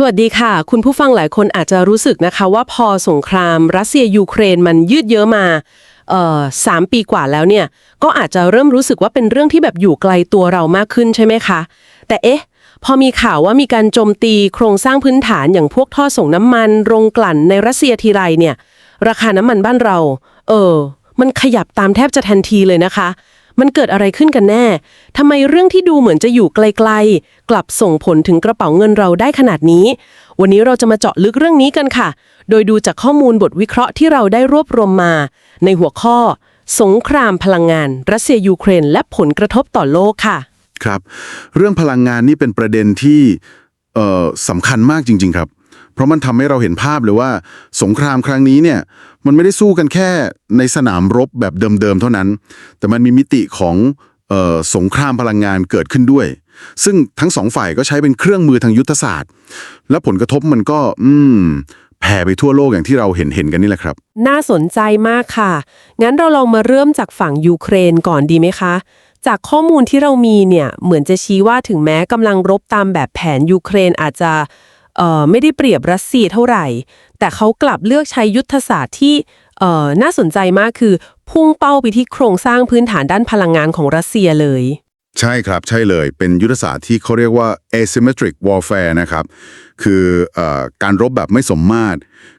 สวัสดีค่ะ คุณผู้ฟังหลายคนอาจจะรู้สึกนะคะว่าพอสงครามรัสเซียยูเครนมันยืดเยื้อมาสามปีกว่าแล้วเนี่ย ก็อาจจะเริ่มรู้สึกว่าเป็นเรื่องที่แบบอยู่ไกลตัวเรามากขึ้นใช่ไหมคะ แต่เอ๊ะ พอมีข่าวว่ามีการโจมตีโครงสร้างพื้นฐานอย่างพวกท่อส่งน้ำมัน โรงกลั่นในรัสเซียทีไรเนี่ย ราคาน้ำมันบ้านเรา เออ มันขยับตามแทบจะทันทีเลยนะคะ มันเกิดอะไรขึ้นกันแน่ทำไมเรื่องที่ดูเหมือนจะอยู่ไกลๆ กลับส่งผลถึงกระเป๋าเงินเราได้ขนาดนี้ วันนี้เราจะมาเจาะลึกเรื่องนี้กันค่ะ โดยดูจากข้อมูลบทวิเคราะห์ที่เราได้รวบรวมมา ในหัวข้อ สงครามพลังงาน รัสเซียยูเครน และผลกระทบต่อโลกค่ะ ครับ เรื่องพลังงานนี่เป็นประเด็นที่สำคัญมากจริง ๆ ครับ เพราะมันทำให้เราเห็นภาพเลยว่า สงครามครั้งนี้เนี่ย มันไม่ได้สู้กันแค่ในสนามรบแบบเดิมๆเท่านั้น แต่มันมีมิติของสงครามพลังงานเกิดขึ้นด้วย ซึ่งทั้งสองฝ่ายก็ใช้เป็นเครื่องมือทางยุทธศาสตร์ และผลกระทบมันก็ อืมแผ่ไปทั่วโลกอย่างที่เราเห็นเห็นๆกันนี่แหละครับ น่าสนใจมากค่ะ งั้นเราลองมาเริ่มจากฝั่งยูเครนก่อนดีไหมคะ จากข้อมูลที่เรามีเนี่ยเหมือนจะชี้ว่าถึงแม้กำลังรบตามแบบแผนยูเครนอาจจะไม่ได้เปรียบรัสเซียเท่าไหร่ แต่เขากลับเลือกใช้ยุทธศาสตร์ที่น่าสนใจมากคือ พุ่งเป้าไปที่โครงสร้างพื้นฐานด้านพลังงานของรัสเซียเลย ใช่ครับใช่เลย เป็นยุทธศาสตร์ที่เขาเรียกว่า asymmetric warfare นะครับ คือเออการรบแบบไม่สมมาตร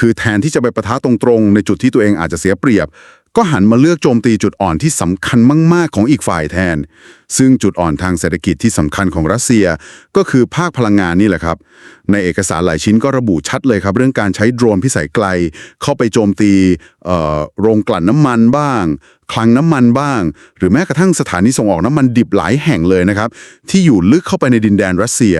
คือแทนที่จะไปประทะตรงๆ ในจุดที่ตัวเองอาจจะเสียเปรียบ ก็หันมาเลือกโจมตีจุดอ่อนที่สำคัญมาก ๆ ของอีกฝ่ายแทน ซึ่งจุดอ่อนทางเศรษฐกิจที่สำคัญของรัสเซีย ก็คือภาคพลังงานนี่แหละครับ ในเอกสารหลายชิ้นก็ระบุชัดเลยครับ เรื่องการใช้โดรนพิสัยไกล เข้าไปโจมตีโรงกลั่นน้ำมันบ้าง คลังน้ำมันบ้าง หรือแม้กระทั่งสถานีส่งออกน้ำมันดิบหลายแห่งเลยนะครับที่อยู่ลึกเข้าไปในดินแดนรัสเซีย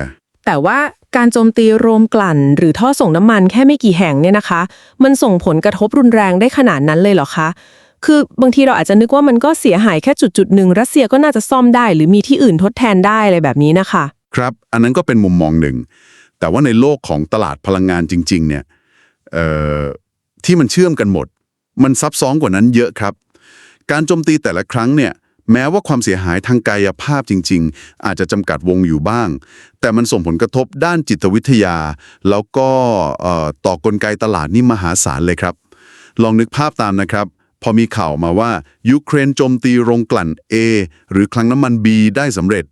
แต่ว่าการโจมตีโรงกลั่น หรือท่อส่งน้ำมันแค่ไม่กี่แห่งเนี่ยนะคะ มันส่งผลกระทบรุนแรงได้ขนาดนั้นเลยเหรอคะ คือบางทีเราอาจจะนึกว่ามันก็เสียหายแค่จุดจุดหนึ่งรัสเซียก็น่าจะซ่อมได้ หรือมีที่อื่นทดแทนได้อะไรแบบนี้นะคะ ครับ อันนั้นก็เป็นมุมมองหนึ่ง แต่ว่าในโลกของตลาดพลังงานจริง ๆ เนี่ยเอ่อที่มันเชื่อมกันหมด มันซับซ้อนกว่านั้นเยอะครับ การโจมตีแต่ละครั้งเนี่ย แม้ว่าความเสียหายทางกายภาพจริง ๆ อาจจะจำกัดวงอยู่บ้าง แต่มันส่งผลกระทบด้านจิตวิทยา แล้วก็ต่อกลไกตลาดนี่มหาศาลเลยครับ ลองนึกภาพตามนะครับ พอมีข่าวมาว่ายูเครนโจมตีโรงกลั่น A หรือคลังน้ำมัน B ได้สำเร็จ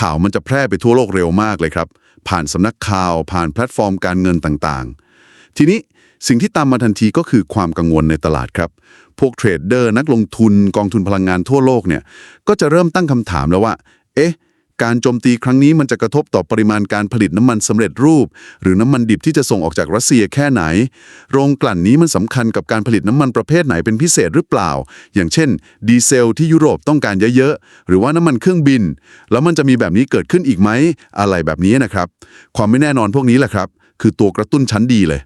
ข่าวมันจะแพร่ไปทั่วโลกเร็วมากเลยครับ ผ่านสำนักข่าวผ่านแพลตฟอร์มการเงินต่างๆ ทีนี้ สิ่งที่ตามมาทันทีก็คือความกังวลในตลาดครับ พวกเทรดเดอร์นักลงทุนกองทุนพลังงานทั่วโลกเนี่ยก็จะเริ่มตั้งคำถามแล้วว่า เอ๊ะ การโจมตีครั้งนี้มันจะกระทบต่อปริมาณการผลิตน้ำมันสำเร็จรูป หรือน้ำมันดิบที่จะส่งออกจากรัสเซียแค่ไหน โรงกลั่นนี้มันสำคัญกับการผลิตน้ำมันประเภทไหนเป็นพิเศษหรือเปล่า อย่างเช่น ดีเซลที่ยุโรปต้องการเยอะๆหรือว่าน้ำมันเครื่องบิน แล้วมันจะมีแบบนี้เกิดขึ้นอีกไหมอะไรแบบนี้นะครับ ความไม่แน่นอนพวกนี้แหละครับ คือตัวกระตุ้นชั้นดีเลย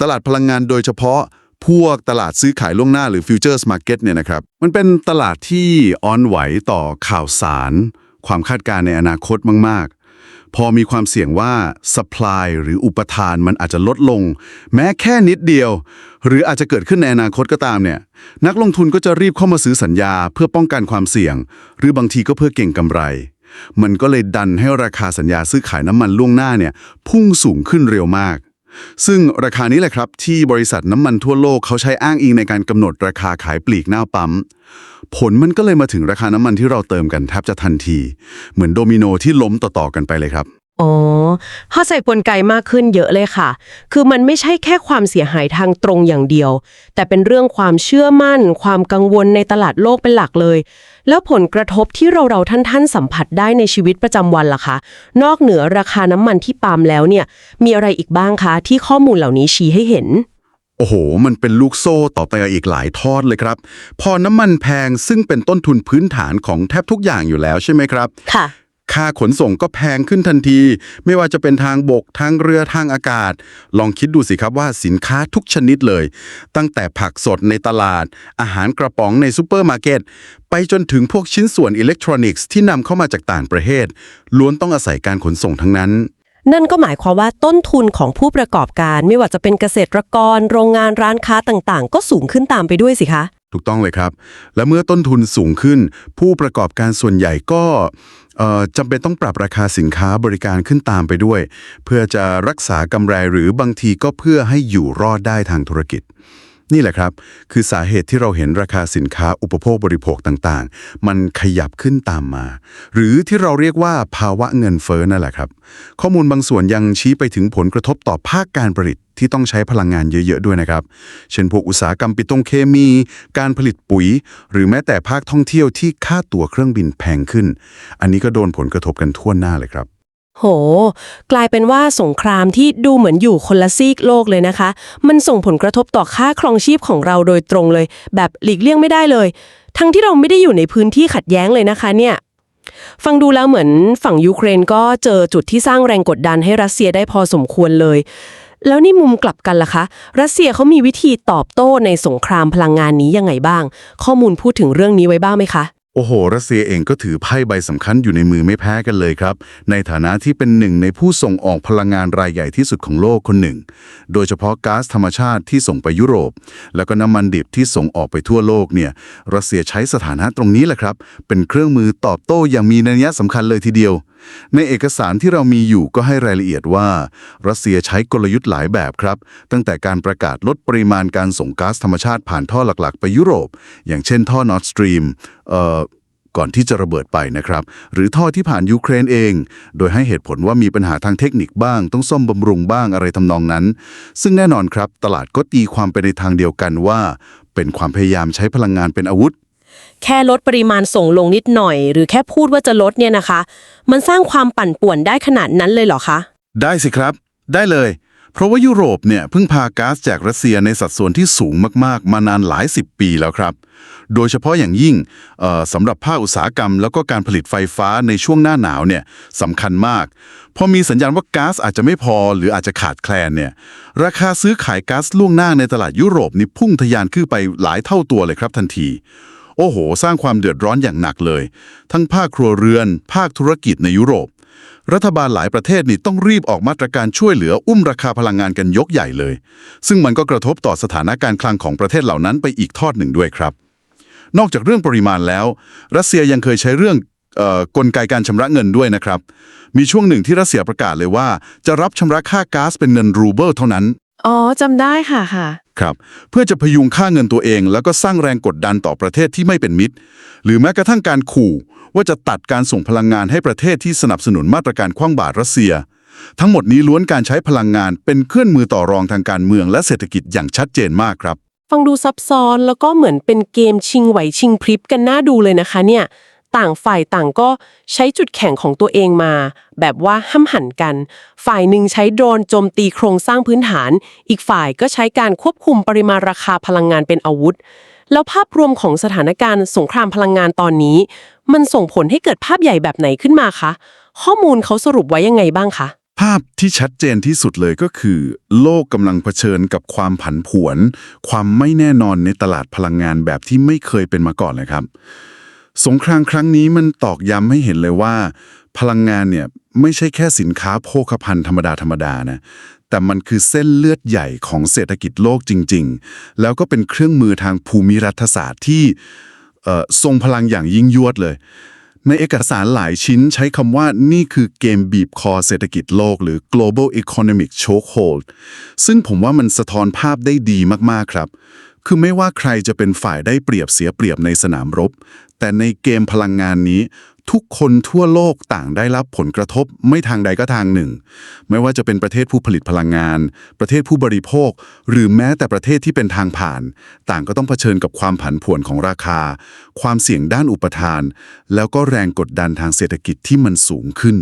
ตลาดพลังงานโดยเฉพาะพวกตลาดซื้อขายล่วงหน้าหรือ Futures Market เนี่ยนะครับ มันเป็นตลาดที่อ่อนไหวต่อข่าวสาร ความคาดการณ์ในอนาคตมาก ๆ พอมีความเสี่ยงว่า supply หรืออุปทานมันอาจจะลดลง แม้แค่นิดเดียว หรืออาจจะเกิดขึ้นในอนาคตก็ตามเนี่ยนักลงทุนก็จะรีบเข้ามาซื้อสัญญาเพื่อป้องกันความเสี่ยง หรือบางทีก็เพื่อเก่งกำไร มันก็เลยดันให้ราคาสัญญาซื้อขายน้ำมันล่วงหน้าเนี่ยพุ่งสูงขึ้นเร็วมาก ซึ่งราคานี้แหละครับ ที่บริษัทน้ำมันทั่วโลกเขาใช้อ้างอิงในการกำหนดราคาขายปลีกหน้าปั๊ม ผลมันก็เลยมาถึงราคาน้ำมันที่เราเติมกันแทบจะทันที เหมือนโดมิโนที่ล้มต่อๆกันไปเลยครับ อ๋อเข้าใจกลไกมากขึ้นเยอะเลยค่ะ คือมันไม่ใช่แค่ความเสียหายทางตรงอย่างเดียว แต่เป็นเรื่องความเชื่อมั่น ความกังวลในตลาดโลกเป็นหลักเลย แล้วผลกระทบที่เราเราๆท่านๆ สัมผัสได้ในชีวิตประจำวันล่ะคะ นอกเหนือราคาน้ำมันที่ปาล์มแล้วเนี่ย มีอะไรอีกบ้างคะ ที่ข้อมูลเหล่านี้ชี้ให้เห็น โอ้โห มันเป็นลูกโซ่ต่อไปอีกหลายทอดเลยครับ พอน้ำมันแพงซึ่งเป็นต้นทุนพื้นฐานของแทบทุกอย่างอยู่แล้วใช่ไหมครับ ค่ะ ค่าขนส่งก็แพงขึ้นทันที ไม่ว่าจะเป็นทางบก ทางเรือทางอากาศ ลองคิดดูสิครับว่าสินค้าทุกชนิดเลย ตั้งแต่ผักสดในตลาด อาหารกระป๋องในซูเปอร์มาร์เก็ต ไปจนถึงพวกชิ้นส่วนอิเล็กทรอนิกส์ที่นำเข้ามาจากต่างประเทศ ล้วนต้องอาศัยการขนส่งทั้งนั้น นั่นก็หมายความว่าต้นทุนของผู้ประกอบการ ไม่ว่าจะเป็นเกษตรกร โรงงานร้านค้าต่างๆ ก็สูงขึ้นตามไปด้วยสิคะ ถูกต้องเลยครับ และเมื่อต้นทุนสูงขึ้น ผู้ประกอบการส่วนใหญ่ก็จำเป็นต้องปรับราคาสินค้าบริการขึ้นตามไปด้วย เพื่อจะรักษากำไรหรือบางทีก็เพื่อให้อยู่รอดได้ทางธุรกิจ นี่แหละครับ คือสาเหตุที่เราเห็นราคาสินค้าอุปโภคบริโภคต่างๆ มันขยับขึ้นตามมา หรือที่เราเรียกว่าภาวะเงินเฟ้อนั่นแหละครับ ข้อมูลบางส่วนยังชี้ไปถึงผลกระทบต่อภาคการผลิตที่ต้องใช้พลังงานเยอะๆด้วยนะครับ เช่นพวกอุตสาหกรรมปิโตรเคมี การผลิตปุ๋ย หรือแม้แต่ภาคท่องเที่ยวที่ค่าตั๋วเครื่องบินแพงขึ้น อันนี้ก็โดนผลกระทบกันทั่วหน้าเลยครับ โห กลายเป็นว่าสงครามที่ดูเหมือนอยู่คนละซีกโลกเลยนะคะ มันส่งผลกระทบต่อค่าครองชีพของเราโดยตรงเลย แบบหลีกเลี่ยงไม่ได้เลย ทั้งที่เราไม่ได้อยู่ในพื้นที่ขัดแย้งเลยนะคะเนี่ย ฟังดูแล้วเหมือนฝั่งยูเครนก็เจอจุดที่สร้างแรงกดดันให้รัสเซียได้พอสมควรเลย แล้วนี่มุมกลับกันล่ะคะ รัสเซียเขามีวิธีตอบโต้ในสงครามพลังงานนี้ยังไงบ้าง ข้อมูลพูดถึงเรื่องนี้ไว้บ้างไหมคะ โอ้โห รัสเซียเองก็ถือไพ่ใบสำคัญอยู่ในมือไม่แพ้กันเลยครับ ในฐานะที่เป็นหนึ่งในผู้ส่งออกพลังงานรายใหญ่ที่สุดของโลกคนหนึ่ง โดยเฉพาะก๊าซธรรมชาติที่ส่งไปยุโรป แล้วก็น้ำมันดิบที่ส่งออกไปทั่วโลกเนี่ย รัสเซียใช้สถานะตรงนี้แหละครับ เป็นเครื่องมือตอบโต้อย่างมีนัยสำคัญเลยทีเดียวในเอกสารที่เรามีอยู่ก็ให้รายละเอียดว่า รัสเซียใช้กลยุทธ์หลายแบบครับ ตั้งแต่การประกาศลดปริมาณการส่งก๊าซธรรมชาติผ่านท่อหลักๆ ไปยุโรป อย่างเช่นท่อ Nord Stream เอ่อก่อนที่จะระเบิดไปนะครับ หรือท่อที่ผ่านยูเครนเอง โดยให้เหตุผลว่ามีปัญหาทางเทคนิคบ้าง ต้องซ่อมบำรุงบ้างอะไรทำนองนั้น ซึ่งแน่นอนครับ ตลาดก็ตีความไปในทางเดียวกันว่า เป็นความพยายามใช้พลังงานเป็นอาวุธ แค่ลดปริมาณส่งลงนิดหน่อย หรือแค่พูดว่าจะลดเนี่ยนะคะ มันสร้างความปั่นป่วนได้ขนาดนั้นเลยเหรอคะ ได้สิครับ ได้เลย เพราะว่ายุโรปเนี่ยเพิ่งพาก๊าซจากรัสเซียในสัดส่วนที่สูงมากๆ มานานหลายสิบปีแล้วครับ โดยเฉพาะอย่างยิ่งเอ่อสำหรับภาคอุตสาหกรรม แล้วก็การผลิตไฟฟ้าในช่วงหน้าหนาวเนี่ยสำคัญมากพอมีสัญญาณว่าก๊าซอาจจะไม่พอหรืออาจจะขาดแคลนเนี่ยราคาซื้อขายก๊าซล่วงหน้าในตลาดยุโรปนี่พุ่งทะยานขึ้นไปหลายเท่าตัวเลยครับทันที โอ้โห สร้างความเดือดร้อนอย่างหนักเลย ทั้งภาคครัวเรือน ภาคธุรกิจในยุโรป รัฐบาลหลายประเทศนี่ต้องรีบออกมาตรการช่วยเหลืออุ้มราคาพลังงานกันยกใหญ่เลย ซึ่งมันก็กระทบต่อสถานการณ์คลังของประเทศเหล่านั้นไปอีกทอดหนึ่งด้วยครับ นอกจากเรื่องปริมาณแล้ว รัสเซียยังเคยใช้เรื่องเอ่อกลไกการชำระเงินด้วยนะครับ มีช่วงหนึ่งที่รัสเซียประกาศเลยว่า จะรับชำระค่าก๊าซเป็นเงินรูเบิลเท่านั้น อ๋อจำได้ค่ะค่ะ ครับเพื่อจะพยุงค่าเงินตัวเอง แล้วก็สร้างแรงกดดันต่อประเทศที่ไม่เป็นมิตร หรือแม้กระทั่งการขู่ ว่าจะตัดการส่งพลังงานให้ประเทศที่สนับสนุนมาตรการคว้างบาตรรัสเซีย ทั้งหมดนี้ล้วนการใช้พลังงานเป็นเครื่องมือต่อรองทางการเมืองและเศรษฐกิจอย่างชัดเจนมากครับ ฟังดูซับซ้อนแล้วก็เหมือนเป็นเกมชิงไหวชิงพริบกันน่าดูเลยนะคะเนี่ย ต่างฝ่ายต่างก็ใช้จุดแข็งของตัวเองมา แบบว่าห้ำหันกัน ฝ่ายหนึ่งใช้โดรนโจมตีโครงสร้างพื้นฐาน อีกฝ่ายก็ใช้การควบคุมปริมาณราคาพลังงานเป็นอาวุธ แล้วภาพรวมของสถานการณ์สงครามพลังงานตอนนี้ มันส่งผลให้เกิดภาพใหญ่แบบไหนขึ้นมาคะ ข้อมูลเขาสรุปไว้ยังไงบ้างคะภาพที่ชัดเจนที่สุดเลยก็คือ โลกกำลังเผชิญกับความผันผวน ความไม่แน่นอนในตลาดพลังงานแบบที่ไม่เคยเป็นมาก่อนเลยครับ สงครามครั้งนี้มันตอกย้ำให้เห็นเลยว่า พลังงานเนี่ยไม่ใช่แค่สินค้าโภคภัณฑ์ธรรมดาธรรมดานะแต่มันคือเส้นเลือดใหญ่ของเศรษฐกิจโลกจริง ๆ แล้วก็เป็นเครื่องมือทางภูมิรัฐศาสตร์ที่เอ่อทรงพลังอย่างยิ่งยวดเลย ในเอกสารหลายชิ้นใช้คำว่านี่คือเกมบีบคอเศรษฐกิจโลก หรือ global economic chokehold ซึ่งผมว่ามันสะท้อนภาพได้ดีมาก ๆ ครับ คือไม่ว่าใครจะเป็นฝ่ายได้เปรียบเสียเปรียบในสนามรบ แต่ในเกมพลังงานนี้ ทุกคนทั่วโลกต่างได้รับผลกระทบไม่ทางใดก็ทางหนึ่ง ไม่ว่าจะเป็นประเทศผู้ผลิตพลังงาน ประเทศผู้บริโภค หรือแม้แต่ประเทศที่เป็นทางผ่าน ต่างก็ต้องเผชิญกับความผันผวนของราคา ความเสี่ยงด้านอุปทาน แล้วก็แรงกดดันทางเศรษฐกิจที่มันสูงขึ้น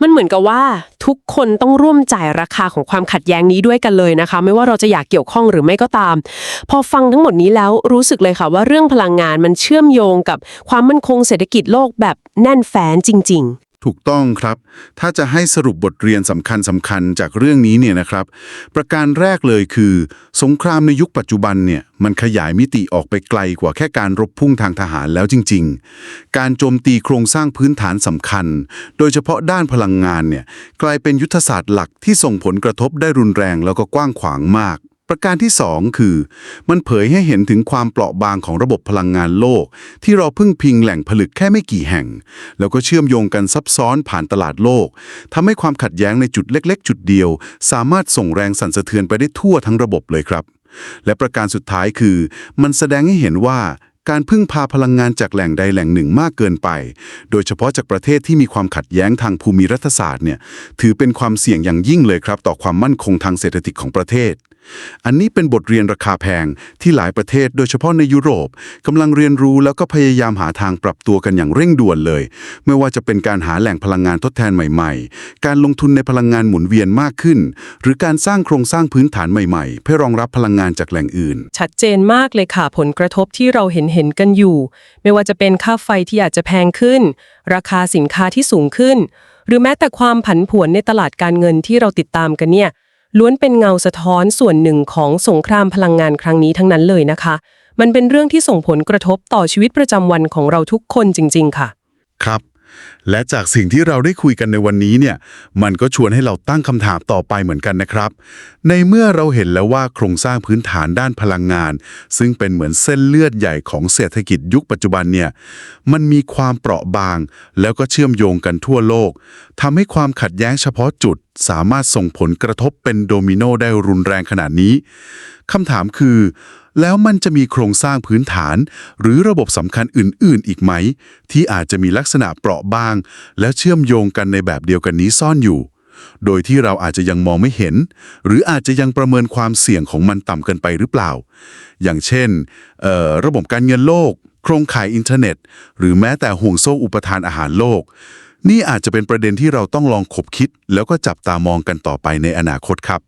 มันเหมือนกับว่าทุกคนต้องร่วมจ่ายราคาของความขัดแย้งนี้ด้วยกันเลยนะคะ ไม่ว่าเราจะอยากเกี่ยวข้องหรือไม่ก็ตาม พอฟังทั้งหมดนี้แล้วรู้สึกเลยค่ะว่าเรื่องพลังงานมันเชื่อมโยงกับความมั่นคงเศรษฐกิจโลกแบบแน่นแฟ้นจริง ถูกต้องครับ ถ้าจะให้สรุปบทเรียนสำคัญสำคัญจากเรื่องนี้เนี่ยนะครับ ประการแรกเลยคือ สงครามในยุคปัจจุบันเนี่ยมันขยายมิติออกไปไกลกว่าแค่การรบพุ่งทางทหารแล้วจริง ๆ การโจมตีโครงสร้างพื้นฐานสำคัญ โดยเฉพาะด้านพลังงานเนี่ยกลายเป็นยุทธศาสตร์หลักที่ส่งผลกระทบได้รุนแรงแล้วก็กว้างขวางมาก ประการที่ 2 คือ มันเผยให้เห็นถึงความเปราะบางของระบบพลังงานโลก ที่เราพึ่งพิงแหล่งผลึกแค่ไม่กี่แห่ง แล้วก็เชื่อมโยงกันซับซ้อนผ่านตลาดโลกทำให้ความขัดแย้งในจุดเล็ก ๆ จุดเดียว สามารถส่งแรงสั่นสะเทือนไปได้ทั่วทั้งระบบเลยครับ และประการสุดท้ายคือ มันแสดงให้เห็นว่าการพึ่งพาพลังงานจากแหล่งใดแหล่งหนึ่งมากเกินไป โดยเฉพาะจากประเทศที่มีความขัดแย้งทางภูมิรัฐศาสตร์เนี่ยถือเป็นความเสี่ยงอย่างยิ่งเลยครับ ต่อความมั่นคงทางเศรษฐกิจของประเทศ อันนี้เป็นบทเรียนราคาแพงที่หลายประเทศโดยเฉพาะในยุโรปกำลังเรียนรู้แล้วก็พยายามหาทางปรับตัวกันอย่างเร่งด่วนเลย ไม่ว่าจะเป็นการหาแหล่งพลังงานทดแทนใหม่ ๆ การลงทุนในพลังงานหมุนเวียนมากขึ้น หรือการสร้างโครงสร้างพื้นฐานใหม่ๆ เพื่อรองรับพลังงานจากแหล่งอื่น ชัดเจนมากเลยค่ะผลกระทบที่เราเห็นเห็นกันอยู่ ไม่ว่าจะเป็นค่าไฟที่อาจจะแพงขึ้น ราคาสินค้าที่สูงขึ้น หรือแม้แต่ความผันผวนในตลาดการเงินที่เราติดตามกันเนี่ย ล้วนเป็นเงาสะท้อนส่วนหนึ่งของสงครามพลังงานครั้งนี้ทั้งนั้นเลยนะคะ มันเป็นเรื่องที่ส่งผลกระทบต่อชีวิตประจำวันของเราทุกคนจริง ๆ ค่ะ ครับ และจากสิ่งที่เราได้คุยกันในวันนี้เนี่ย มันก็ชวนให้เราตั้งคำถามต่อไปเหมือนกันนะครับ ในเมื่อเราเห็นแล้วว่าโครงสร้างพื้นฐานด้านพลังงาน ซึ่งเป็นเหมือนเส้นเลือดใหญ่ของเศรษฐกิจยุคปัจจุบันเนี่ย มันมีความเปราะบาง แล้วก็เชื่อมโยงกันทั่วโลกทำให้ความขัดแย้งเฉพาะจุด สามารถส่งผลกระทบเป็นโดมิโนได้รุนแรงขนาดนี้คำถามคือ แล้วมันจะมีโครงสร้างพื้นฐาน หรือระบบสำคัญอื่น ๆ อีกไหม ที่อาจจะมีลักษณะเปราะบาง และเชื่อมโยงกันในแบบเดียวกันนี้ซ่อนอยู่ โดยที่เราอาจจะยังมองไม่เห็น หรืออาจจะยังประเมินความเสี่ยงของมันต่ำเกินไปหรือเปล่า อย่างเช่น ระบบการเงินโลก โครงข่ายอินเทอร์เน็ต หรือแม้แต่ห่วงโซ่อุปทานอาหารโลก นี่อาจจะเป็นประเด็นที่เราต้องลองคบคิด แล้วก็จับตามองกันต่อไปในอนาคตครับ